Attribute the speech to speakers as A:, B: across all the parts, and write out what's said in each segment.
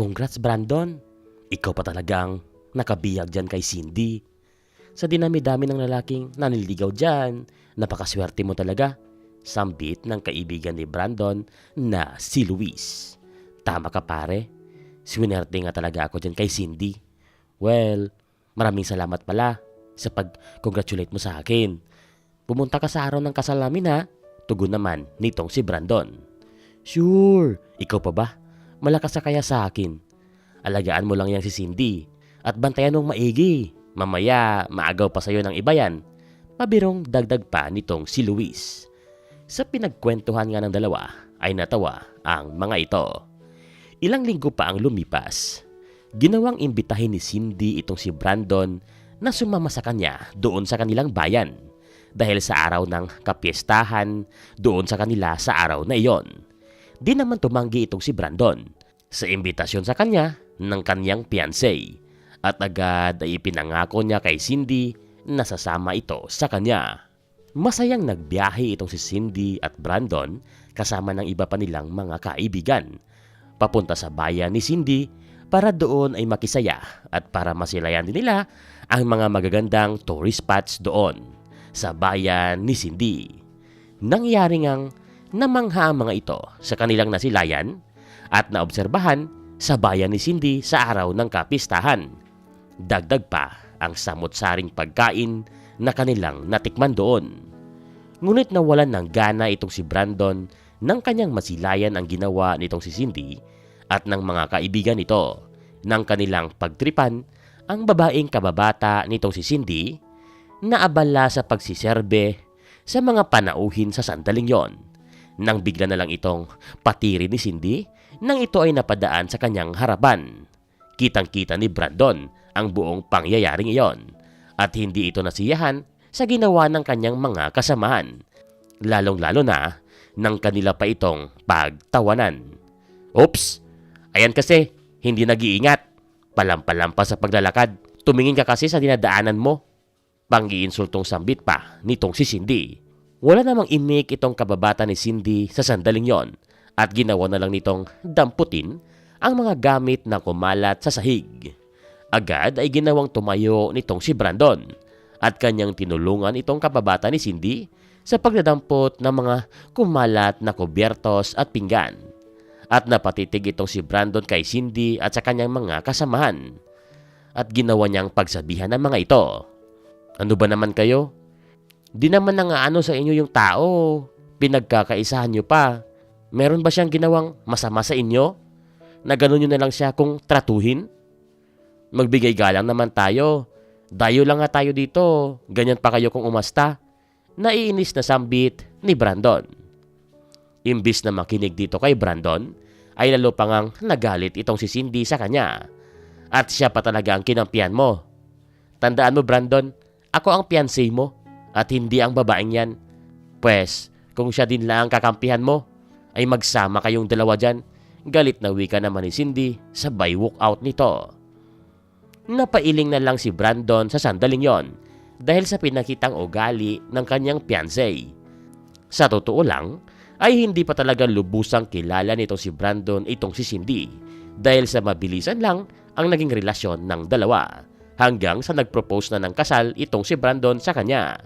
A: Congrats Brandon. Ikaw pa talagang nakabiyag dyan kay Cindy. Sa dinami-dami ng lalaking naniligaw dyan, napakaswerte mo talaga. Sambit ng kaibigan ni Brandon na si Luis. Tama ka pare. Swinerte nga talaga ako dyan kay Cindy. Well, maraming salamat pala sa pag-congratulate mo sa akin. Pumunta ka sa araw ng kasal namin ha. Tugon naman nitong si Brandon. Sure, ikaw pa ba? Malakas ka kaya sa akin. Alagaan mo lang yan si Cindy at bantayan mong maigi. Mamaya, maagaw pa sa'yo ng iba yan. Pabirong dagdag pa nitong si Luis. Sa pinagkwentuhan nga ng dalawa ay natawa ang mga ito. Ilang linggo pa ang lumipas. Ginawang imbitahin ni Cindy itong si Brandon na sumama sa kanya doon sa kanilang bayan dahil sa araw ng kapiestahan doon sa kanila sa araw na iyon. Di naman tumanggi itong si Brandon sa imbitasyon sa kanya ng kanyang fiancé at agad ay ipinangako niya kay Cindy na sasama ito sa kanya. Masayang nagbiyahe itong si Cindy at Brandon kasama ng iba pa nilang mga kaibigan. Papunta sa bayan ni Cindy para doon ay makisaya at para masilayan din nila ang mga magagandang tourist spots doon sa bayan ni Cindy. Nangyari ngang namangha ang mga ito sa kanilang nasilayan at naobserbahan sa bayan ni Cindy sa araw ng kapistahan. Dagdag pa ang samot-saring pagkain na kanilang natikman doon. Ngunit nawalan ng gana itong si Brandon nang kanyang masilayan ang ginawa nitong si Cindy at ng mga kaibigan nito nang kanilang pagtripan ang babaeng kababata nitong si Cindy na abala sa pagsiserbe sa mga panauhin sa sandaling yon. Nang bigla na lang itong patiri ni Cindy nang ito ay napadaan sa kanyang harapan. Kitang-kita ni Brandon ang buong pangyayaring iyon at hindi ito nasiyahan sa ginawa ng kanyang mga kasamahan. Lalong-lalo na nang kanila pa itong pagtawanan. Oops! Ayan kasi, hindi nag-iingat. Palampalampa sa paglalakad. Tumingin ka kasi sa dinadaanan mo. Pang-iinsultong sambit pa nitong si Cindy. Wala namang imik itong kababata ni Cindy sa sandaling yon at ginawa na lang nitong damputin ang mga gamit na kumalat sa sahig. Agad ay ginawang tumayo nitong si Brandon at kanyang tinulungan itong kababata ni Cindy sa pagdadampot ng mga kumalat na kubyertos at pinggan. At napatitig itong si Brandon kay Cindy at sa kanyang mga kasamahan. At ginawa niyang pagsabihan ng mga ito. Ano ba naman kayo? Di naman nangaano sa inyo yung tao. Pinagkakaisahan niyo pa. Meron ba siyang ginawang masama sa inyo? Na gano'n nyo na lang siya kung tratuhin? Magbigay galang naman tayo. Dayo lang nga tayo dito. Ganyan pa kayo kung umasta. Naiinis na sambit ni Brandon. Imbis na makinig dito kay Brandon, ay lalo pa ngang nagalit itong si Cindy sa kanya. At siya pa talaga ang kinampihan mo. Tandaan mo Brandon, ako ang fiancé mo at hindi ang babaeng yan. Pwes, kung siya din lang ang kakampihan mo, ay magsama kayong dalawa dyan. Galit na wika naman ni Cindy, sabay walk out nito. Napailing na lang si Brandon sa sandaling yon dahil sa pinakitang ugali ng kanyang fiancé. Sa totoo lang, ay hindi pa talaga lubusang kilala nito si Brandon itong si Cindy dahil sa mabilisan lang ang naging relasyon ng dalawa hanggang sa nagpropose na ng kasal itong si Brandon sa kanya.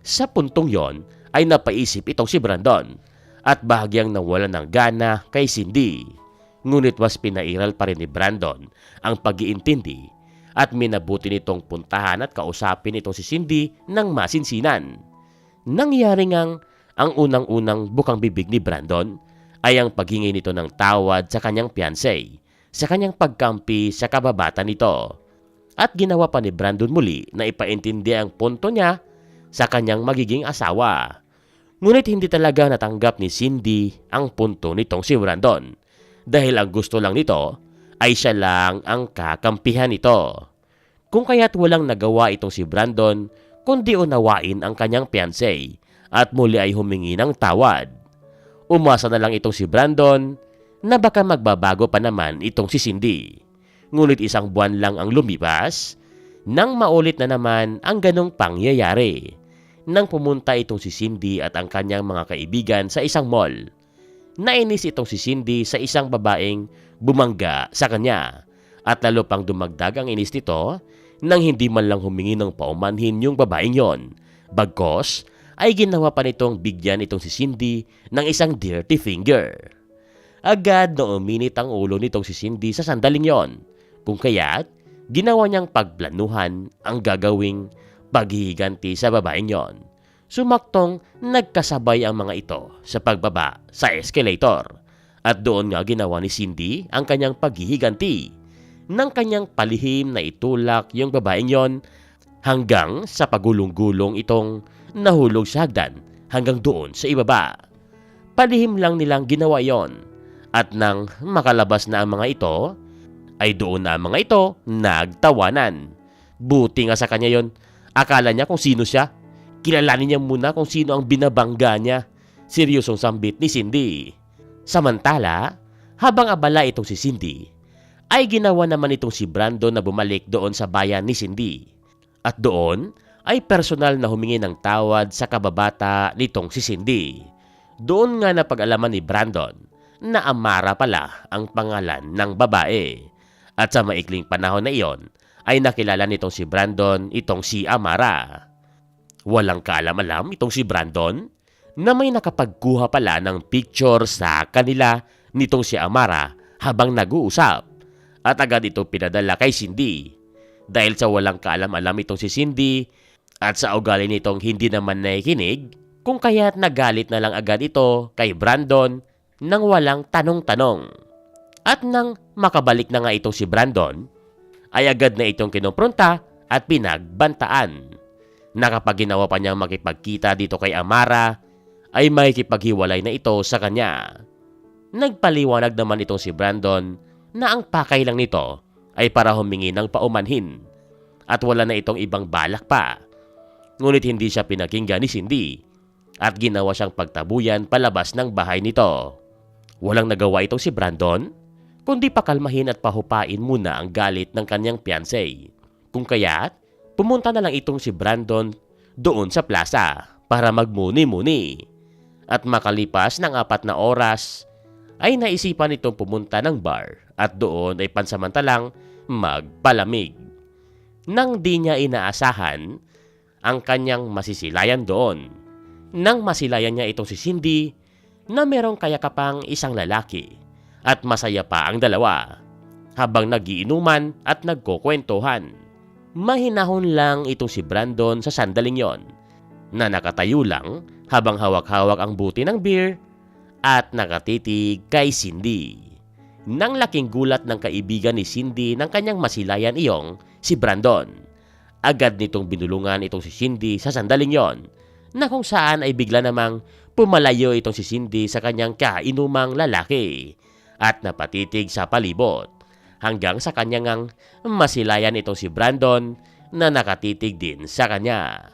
A: Sa puntong yon ay napaisip itong si Brandon at bahagyang nawala ng gana kay Cindy. Ngunit was pinairal pa rin ni Brandon ang pag-iintindi at minabuti nitong puntahan at kausapin itong si Cindy ng masinsinan. Nangyari ngang ang unang-unang bukang bibig ni Brandon ay ang paghingi nito ng tawad sa kanyang fiancé sa kanyang pagkampi sa kababata nito. At ginawa pa ni Brandon muli na ipaintindi ang punto niya sa kanyang magiging asawa. Ngunit hindi talaga natanggap ni Cindy ang punto nitong si Brandon dahil ang gusto lang nito ay siya lang ang kakampihan nito. Kung kaya't walang nagawa itong si Brandon kundi unawain ang kanyang fiancé at muli ay humingi ng tawad. Umasa na lang itong si Brandon na baka magbabago pa naman itong si Cindy. Ngunit isang buwan lang ang lumipas nang maulit na naman ang ganong pangyayari. Nang pumunta itong si Cindy at ang kanyang mga kaibigan sa isang mall. Nainis itong si Cindy sa isang babaeng bumangga sa kanya at lalo pang dumagdag ang inis nito nang hindi man lang humingi ng paumanhin yung babaeng yon. Bagkos ay ginawa pa nitong bigyan itong si Cindy ng isang dirty finger. Agad na uminit ang ulo nitong si Cindy sa sandaling yon. Kung kaya't ginawa niyang pagplanuhan ang gagawing paghihiganti sa babaeng yon. Sumaktong nagkasabay ang mga ito sa pagbaba sa escalator at doon nga ginawa ni Cindy ang kanyang paghihiganti ng kanyang palihim na itulak yung babaeng yon hanggang sa pagulong-gulong itong nahulog sa hagdan hanggang doon sa ibaba. Palihim lang nilang ginawa yon at nang makalabas na ang mga ito, ay doon na ang mga ito nagtawanan. Buti nga sa kanya yon, akala niya kung sino siya. Kilalanin niya muna kung sino ang binabangga niya. Seryosong sambit ni Cindy. Samantala, habang abala itong si Cindy, ay ginawa naman itong si Brandon na bumalik doon sa bayan ni Cindy. At doon ay personal na humingi ng tawad sa kababata nitong si Cindy. Doon nga napag-alaman ni Brandon na Amara pala ang pangalan ng babae. At sa maikling panahon na iyon, ay nakilala nitong si Brandon itong si Amara. Walang kaalam-alam itong si Brandon na may nakapagkuha pala ng picture sa kanila nitong si Amara habang nag-uusap at agad ito pinadala kay Cindy. Dahil sa walang kaalam-alam itong si Cindy at sa ugali nitong hindi naman nakikinig, kung kaya't nagalit na lang agad ito kay Brandon nang walang tanong-tanong. At nang makabalik na nga itong si Brandon, ay agad na itong kinumpronta at pinagbantaan. Nakapag ginawa pa niyang makipagkita dito kay Amara, ay makikipaghiwalay na ito sa kanya. Nagpaliwanag naman itong si Brandon na ang pakay lang nito ay para humingi ng paumanhin at wala na itong ibang balak pa. Ngunit hindi siya pinakinggan ni Cindy at ginawa siyang pagtabuyan palabas ng bahay nito. Walang nagawa itong si Brandon, kundi pakalmahin at pahupain muna ang galit ng kanyang fiancé. Kung kaya't, pumunta na lang itong si Brandon doon sa plaza para magmuni-muni. At makalipas ng apat na oras, ay naisipan itong pumunta ng bar at doon ay pansamantalang magpalamig. Nang di niya inaasahan ang kanyang masisilayan doon. Nang masilayan niya itong si Cindy na merong kayakapang isang lalaki at masaya pa ang dalawa habang nagiinuman at nagkukwentuhan. Mahinahon lang itong si Brandon sa sandaling yon na nakatayo lang habang hawak-hawak ang buti ng beer at nakatitig kay Cindy. Nang laking gulat ng kaibigan ni Cindy ng kanyang masilayan iyong si Brandon. Agad nitong binulungan itong si Cindy sa sandaling yon na kung saan ay bigla namang pumalayo itong si Cindy sa kanyang kainumang lalaki at napatitig sa palibot hanggang sa kanyang masilayan itong si Brandon na nakatitig din sa kanya.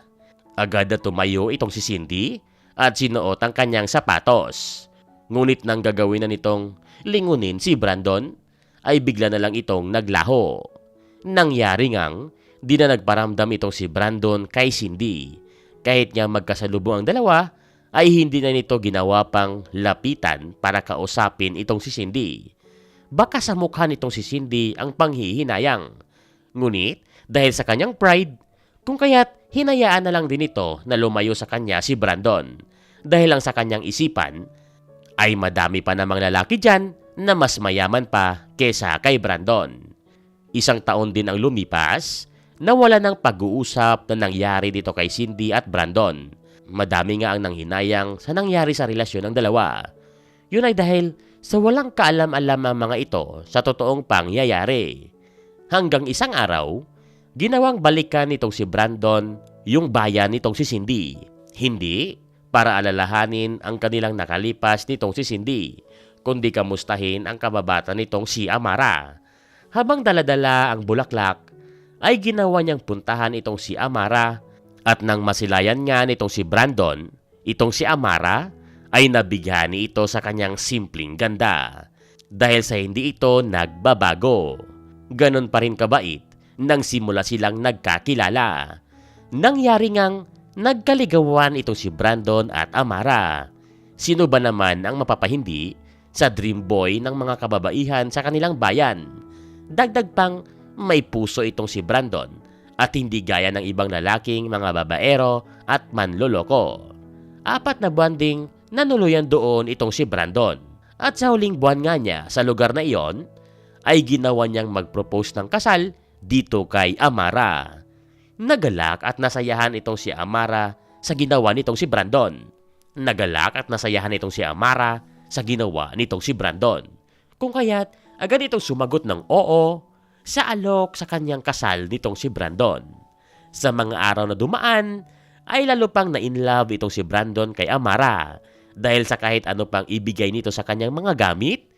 A: Agad na tumayo itong si Cindy at sinuot ang kanyang sapatos. Ngunit nang gagawin na nitong lingunin si Brandon, ay bigla na lang itong naglaho. Nangyari ngang di na nagparamdam itong si Brandon kay Cindy. Kahit nga magkasalubong ang dalawa, ay hindi na nito ginawa pang lapitan para kausapin itong si Cindy. Baka sa mukha nitong si Cindy ang panghihinayang. Ngunit dahil sa kanyang pride, kung kaya't hinayaan na lang din ito na lumayo sa kanya si Brandon. Dahil lang sa kanyang isipan, ay madami pa namang lalaki dyan na mas mayaman pa kesa kay Brandon. Isang taon din ang lumipas na wala ng pag-uusap na nangyari dito kay Cindy at Brandon. Madami nga ang nanghinayang sa nangyari sa relasyon ng dalawa. Yun ay dahil sa walang kaalam-alam ang mga ito sa totoong pangyayari. Hanggang isang araw, ginawang balikan nitong si Brandon yung bayan nitong si Cindy. Hindi para alalahanin ang kanilang nakalipas nitong si Cindy, kundi kamustahin ang kababata nitong si Amara. Habang daladala ang bulaklak, ay ginawa niyang puntahan itong si Amara at nang masilayan nga nitong si Brandon, itong si Amara ay nabigyan ni ito sa kanyang simpleng ganda dahil sa hindi ito nagbabago. Ganon pa rin kabait nang simula silang nagkakilala. Nangyari ngang nagkaligawan itong si Brandon at Amara. Sino ba naman ang mapapahindi sa dream boy ng mga kababaihan sa kanilang bayan. Dagdag pang may puso itong si Brandon at hindi gaya ng ibang lalaking mga babaero at manloloko. Apat na buwan ding nanuluyan doon itong si Brandon. At sa huling buwan nga niya sa lugar na iyon, ay ginawa niyang mag-propose ng kasal dito kay Amara. Nagalak at nasayahan itong si Amara sa ginawa nitong si Brandon. Nagalak at nasayahan itong si Amara sa ginawa nitong si Brandon. Kung kaya't agad itong sumagot ng oo sa alok sa kanyang kasal nitong si Brandon. Sa mga araw na dumaan, ay lalo pang na-inlove itong si Brandon kay Amara dahil sa kahit ano pang ibigay nito sa kanyang mga gamit,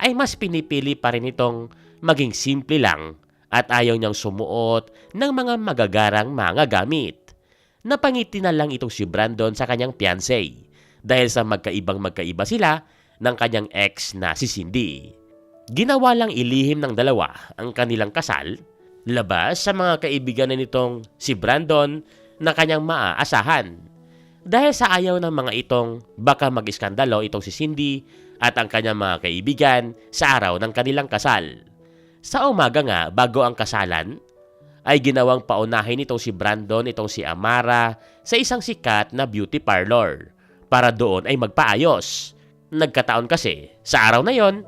A: ay mas pinipili pa rin itong maging simple lang at ayaw niyang sumuot ng mga magagarang mga gamit. Napangiti na lang itong si Brandon sa kanyang fiancé dahil sa magkaibang magkaiba sila ng kanyang ex na si Cindy. Ginawa lang ilihim ng dalawa ang kanilang kasal, labas sa mga kaibigan na nitong si Brandon na kanyang maaasahan. Dahil sa ayaw ng mga itong baka mag-iskandalo itong si Cindy at ang kanyang mga kaibigan sa araw ng kanilang kasal. Sa umaga nga bago ang kasalan, ay ginawang paunahin itong si Brandon itong si Amara sa isang sikat na beauty parlor para doon ay magpaayos. Nagkataon kasi sa araw na yon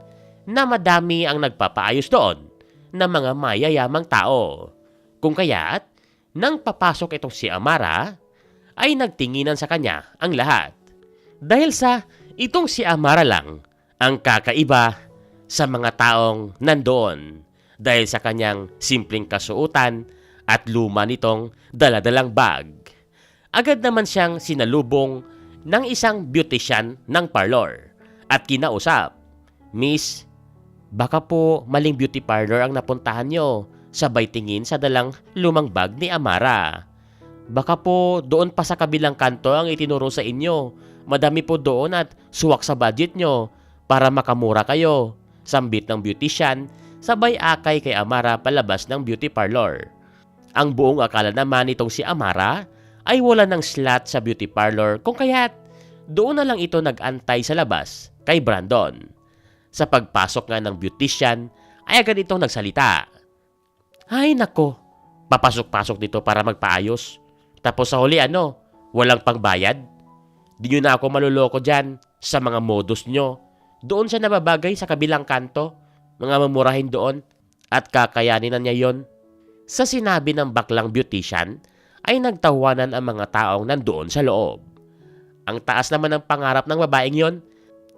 A: na madami ang nagpapaayos doon na mga mayayamang tao. Kung kaya't, nang papasok itong si Amara, ay nagtinginan sa kanya ang lahat. Dahil sa itong si Amara lang ang kakaiba sa mga taong nandoon dahil sa kanyang simpleng kasuotan at luma nitong daladalang bag. Agad naman siyang sinalubong ng isang beautician ng parlor at kinausap, Miss, baka po maling beauty parlor ang napuntahan nyo sabay tingin sa dalang lumang bag ni Amara. Baka po doon pa sa kabilang kanto ang itinuro sa inyo. Madami po doon at suwak sa budget nyo para makamura kayo. Sambit ng beautician, sabay akay kay Amara palabas ng beauty parlor. Ang buong akala naman nitong si Amara ay wala ng slot sa beauty parlor kung kaya't doon na lang ito nag-antay sa labas kay Brandon. Sa pagpasok nga ng beautician ay agad itong nagsalita. Ay nako, papasok-pasok dito para magpaayos. Tapos sa huli ano, walang pangbayad? Di nyo na ako maluloko dyan sa mga modus nyo. Doon siya nababagay sa kabilang kanto, mga mamurahin doon at kakayanin na niya yon. Sa sinabi ng baklang beautician, ay nagtawanan ang mga taong nandoon sa loob. Ang taas naman ng pangarap ng babaeng yon.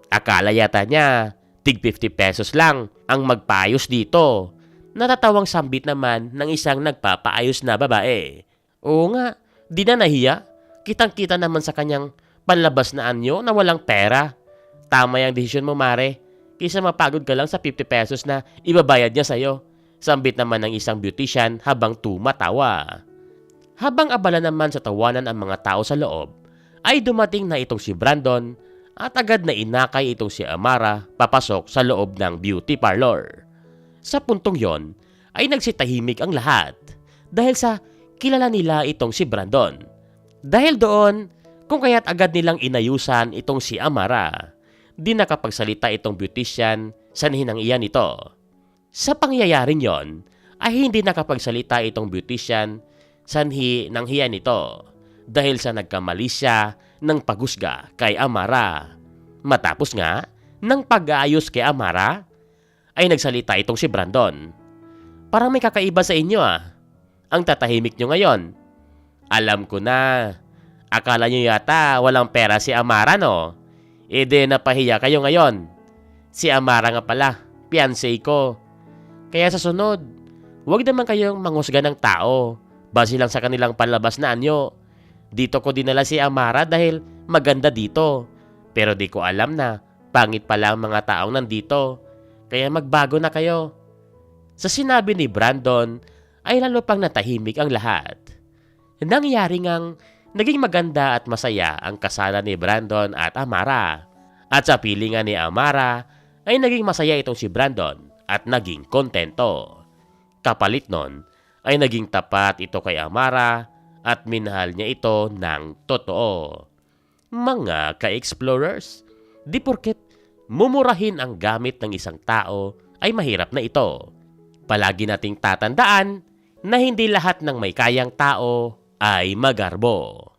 A: Akala yata niya, tig 50 pesos lang ang magpaayos dito. Natatawang sambit naman ng isang nagpapaayos na babae. Oo nga, di na nahiya. Kitang-kita naman sa kanyang panlabas na anyo na walang pera. Tama yung desisyon mo, Mare. Kisa mapagod ka lang sa 50 pesos na ibabayad niya sa'yo. Sambit naman ng isang beautician habang tumatawa. Habang abala naman sa tawanan ang mga tao sa loob, ay dumating na itong si Brandon at agad na inakay itong si Amara papasok sa loob ng beauty parlor. Sa puntong yon ay nagsitahimik ang lahat dahil sa kilala nila itong si Brandon. Dahil doon, kung kaya't agad nilang inayusan itong si Amara, di nakapagsalita itong beautician sa hinang iyan ito. Sa pangyayaring yon, ay hindi nakapagsalita itong beautician sanhi ng hiya nito dahil sa nagkamali siya ng pagusga kay Amara. Matapos nga, ng pag-aayos kay Amara, ay nagsalita itong si Brandon. Parang may kakaiba sa inyo ah. Ang tatahimik nyo ngayon. Alam ko na. Akala nyo yata walang pera si Amara no? E de napahiya kayo ngayon. Si Amara nga pala, fiancé ko. Kaya sa sunod, huwag naman kayong manghusga ng tao. Base lang sa kanilang palabas na anyo. Dito ko dinala si Amara dahil maganda dito. Pero di ko alam na pangit pala ang mga taong nandito. Kaya magbago na kayo. Sa sinabi ni Brandon ay lalo pang natahimik ang lahat. Nangyari ngang naging maganda at masaya ang kasalan ni Brandon at Amara. At sa pilingan ni Amara ay naging masaya itong si Brandon at naging kontento. Kapalit nun ay naging tapat ito kay Amara at minahal niya ito ng totoo. Mga ka-explorers, di porket mumurahin ang gamit ng isang tao ay mahirap na ito. Palagi nating tatandaan na hindi lahat ng may kayang tao ay magarbo.